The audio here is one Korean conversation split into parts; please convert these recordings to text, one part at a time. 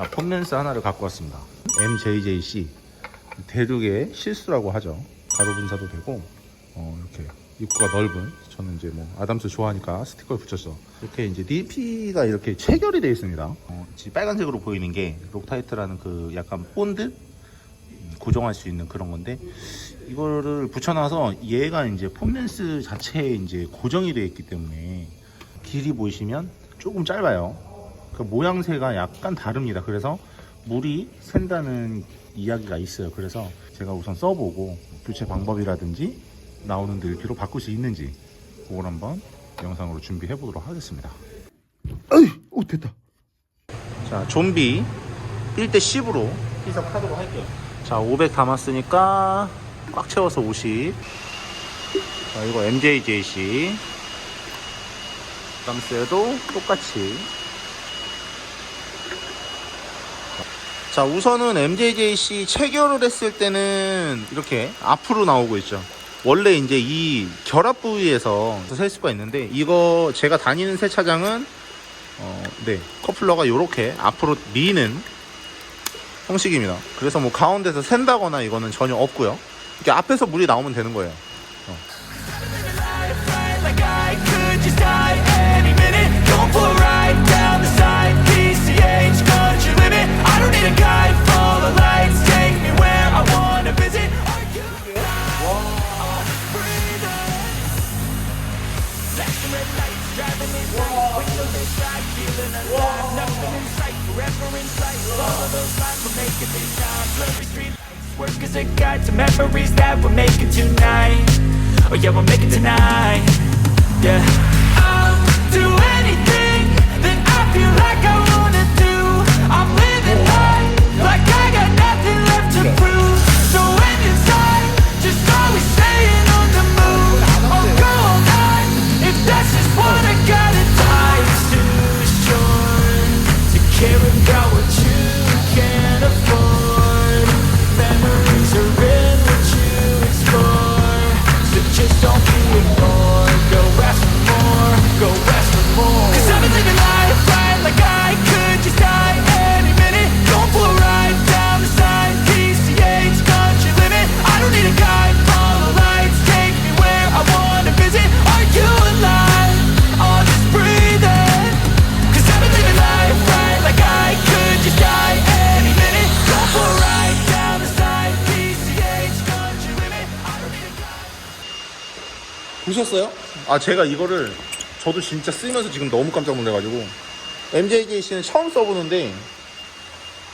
자, 폼렌스 하나를 갖고 왔습니다. MJJC 대륙의 실수라고 하죠. 가로 분사도 되고 어, 이렇게 입구가 넓은 저는 이제 뭐 아담스 좋아하니까 스티커를 붙였어. 이렇게 이제 DP가 이렇게 체결이 되어 있습니다. 어, 빨간색으로 보이는 게 록타이트라는 그 약간 본드 음, 고정할 수 있는 그런 건데 이거를 붙여놔서 얘가 이제 폼렌스 자체에 이제 고정이 되어 있기 때문에 길이 보시면 조금 짧아요. 그 모양새가 약간 다릅니다. 그래서 물이 샌다는 이야기가 있어요. 그래서 제가 우선 써보고 교체 방법이라든지 나오는 늘기로 바꿀 수 있는지 그걸 한번 영상으로 준비해 보도록 하겠습니다. 어이, 오 됐다. 자, 좀비 1대 10으로 희석하도록 할게요. 자, 500 담았으니까 꽉 채워서 50. 자, 이거 MJJC. 담스에도 똑같이. 자, 우선은 MJJC 체결을 했을 때는 이렇게 앞으로 나오고 있죠. 원래 이제 이 결합 부위에서 셀 수가 있는데 이거 제가 다니는 세차장은 어, 네. 커플러가 이렇게 앞으로 미는 형식입니다. 그래서 뭐 가운데서 샌다거나 이거는 전혀 없고요. 이렇게 앞에서 물이 나오면 되는 거예요. Driving me right. Windows inside, feeling alive. Nothing in sight, forever in sight. Follow those lines, we're making this time. Blurry street lights, work as a guide to memories that we're making tonight. Oh yeah, we'll make it tonight. Yeah. 보셨어요? 아 제가 이거를 저도 진짜 쓰면서 지금 너무 깜짝 놀래가지고 MJJC는 처음 써보는데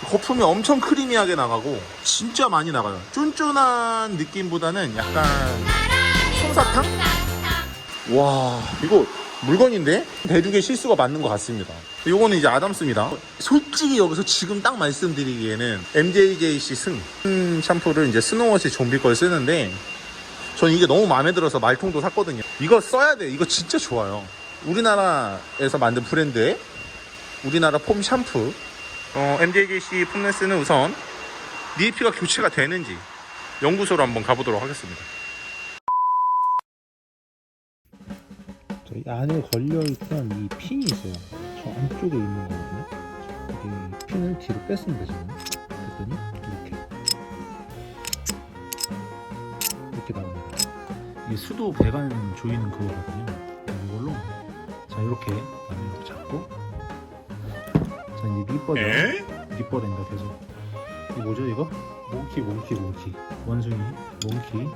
거품이 엄청 크리미하게 나가고 진짜 많이 나가요. 쫀쫀한 느낌보다는 약간 솜사탕? 와 이거 물건인데 대륙의 실수가 맞는 것 같습니다. 요거는 이제 아담스입니다. 솔직히 여기서 지금 딱 말씀드리기에는 MJJC 승 음, 샴푸를 이제 스노워시 좀비 걸 쓰는데 전 이게 너무 마음에 들어서 말통도 샀거든요. 이거 써야 돼. 이거 진짜 좋아요. 우리나라에서 만든 브랜드의 우리나라 폼 샴푸. 어, MJJC 폼레스는 우선 DP가 교체가 되는지 연구소로 한번 가보도록 하겠습니다. 저이 안에 걸려있던 이 핀이 있어요. 저 안쪽에 있는 거거든요. 이 핀을 뒤로 뺐습니다, 지금. 그랬더니. 이렇게 이 수도 배관 조이는 그거거든요. 이걸로 자 이렇게 이렇게 잡고 자 이제 밑버전 밑버랜다 계속 이 뭐죠 이거? 몽키 몽키 몽키 원숭이 몽키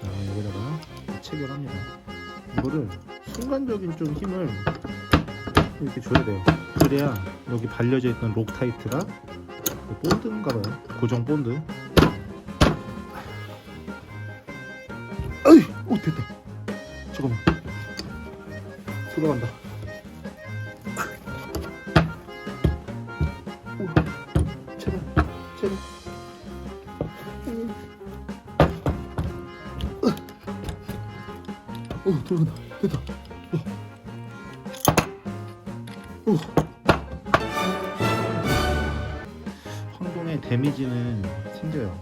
자 여기다가 체결합니다. 이거를 순간적인 좀 힘을 이렇게 줘야 돼요. 그래야 여기 발려져 있던 록타이트가 그 본드인가봐요. 고정 본드. 오 됐다. 잠깐만. 들어간다. 오. 오, 들어간다. 됐다. 오. 오. 황동의 데미지는 생겨요.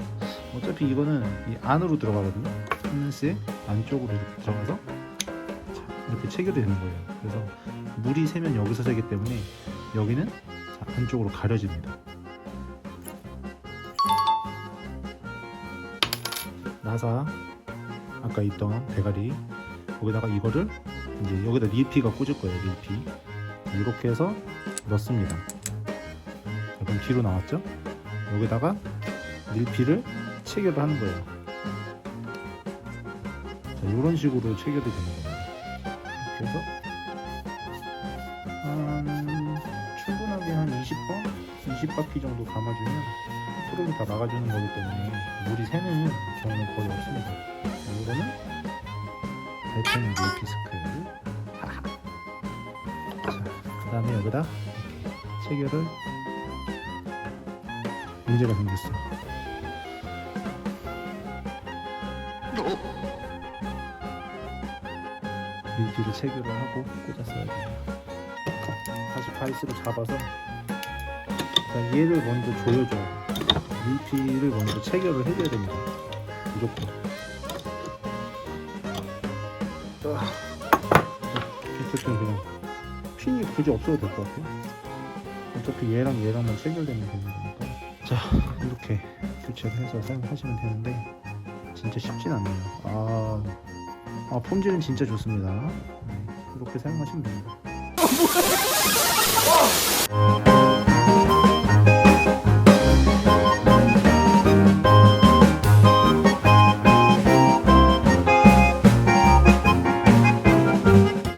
어차피 이거는 이 안으로 들어가거든요. 콘덴스의 안쪽으로 이렇게 들어가서 자, 이렇게 체결이 되는 거예요. 그래서 물이 새면 여기서 새기 때문에 여기는 한쪽으로 가려집니다. 나사 아까 있던 대가리 여기다가 이거를 이제 여기다 리피가 꽂을 거예요 리피 이렇게 해서 넣습니다 자, 그럼 뒤로 나왔죠 여기다가 밀피를 체결을 하는 거예요 자 이런 식으로 체결이 되는 겁니다 해서 한 충분하게 한 20번? 20바퀴 정도 감아주면 프로이 다 나가주는 거기 때문에 물이 새는 경우는 거의 없습니다. 이거는 달팽이 밀피스크 자, 그 다음에 여기다 체결을 문제가 생겼어 밀피를 체결을 하고 꽂았어야 돼요. 다시 바이스로 잡아서 자, 얘를 먼저 조여줘 밀피를 먼저 체결을 해줘야 됩니다. 무조건. 아, 어쨌든 그냥 핀이 굳이 없어도 될 것 같아요. 어차피 얘랑 얘랑만 체결되면 되는 거니까. 자 이렇게 교체를 해서 사용하시면 되는데 진짜 쉽진 않네요. 아, 아 폼질은 진짜 좋습니다. 네, 이렇게 사용하시면 됩니다